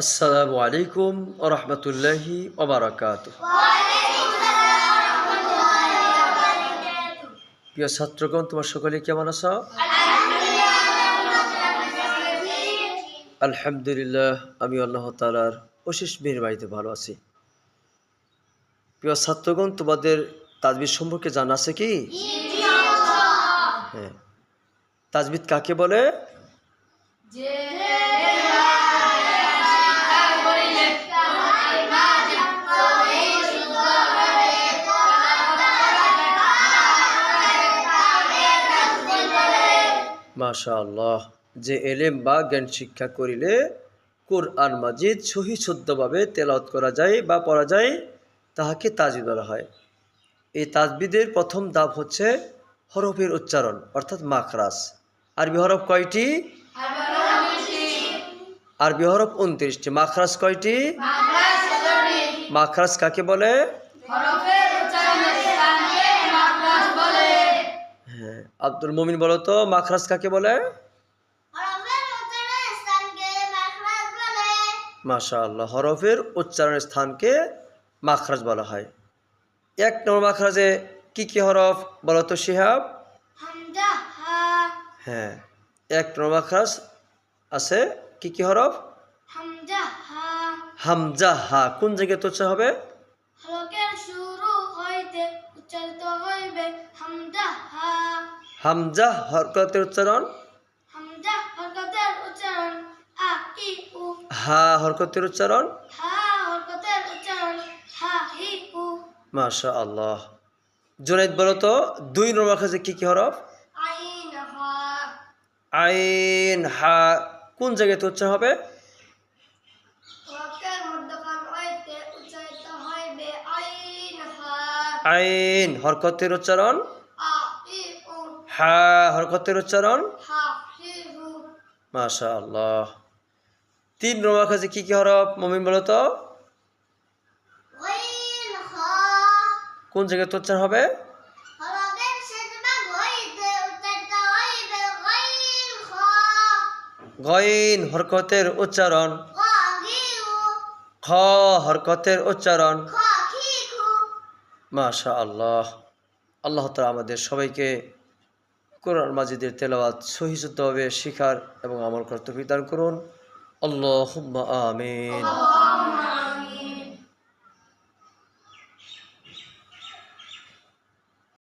আসসালামু আলাইকুম রহমতুল্লাহি ওবরাকাত প্রিয় ছাত্রগণ, তোমার সকলে কেমন আছো? আলহামদুলিল্লাহ, আমি আল্লাহ তালার অশেষ মেহরবানিতে ভালো আছি। প্রিয় ছাত্রগণ, তোমাদের তাজবিদ সম্পর্কে জানা আছে কি? হ্যাঁ। তাজবিদ কাকে বলে? মাশা আল্লাহ যে এলেম বা জ্ঞান শিক্ষা করিলে কোরআন মাজিদ সহি শুদ্ধভাবে তেলাওয়াত করা যায় বা পড়া যায় তাহাকে তাজবিদ বলা হয়। এই তাজবিদের প্রথম দাব হচ্ছে হরফের উচ্চারণ অর্থাৎ মাখরাস আরবি হরফ কয়টি? আরবি হরফ উনত্রিশটি। মাখরাস কয়টি? মাখরাস কাকে বলে? হ্যাঁ আব্দুল মুমিন বলো তো মাখরাস কাকে বলে? মাশাআল্লাহ হরফের উচ্চারণের স্থানকে মাখরাজ বলা হয়। এক নম্বর মাখরাজে কি কি হরফ বলো তো শিহাব? হ্যাঁ এক নম্বর মাখরাজ আছে কি কি হরফ? হামজা হা কোন জায়গায় তোচা হবে? শুরু হইতে উচ্চারিত হইবে হামদা হা। হামজা হরকতের উচ্চারণ? হা হরকতের উচ্চারণ? মাশা আল্লাহ জুনাইদ বলো তো দুই নম্বর মাখরাজে কি কি হরফ? আইন হা। কোন জায়গায় তোচা হবে? আইন হরকতের উচ্চারণ? হা, হরকতের উচ্চারণ? মাশা আল্লাহ তিন নম্বর কাছে কি কি হরফ? মমিন, বলো তো। কোন জায়গায় তো উচ্চারণ হবে? গইন, হরকতের উচ্চারণ। খ, হরকতের উচ্চারণ। মাশা আল্লাহ আল্লাহ তালা আমাদের সবাইকে কোরআন মাজিদের তেলাওয়াত সহিযুদ্ধভাবে শিখার এবং আমল কর্তব্য দান করুন। আল্লাহ আমিন।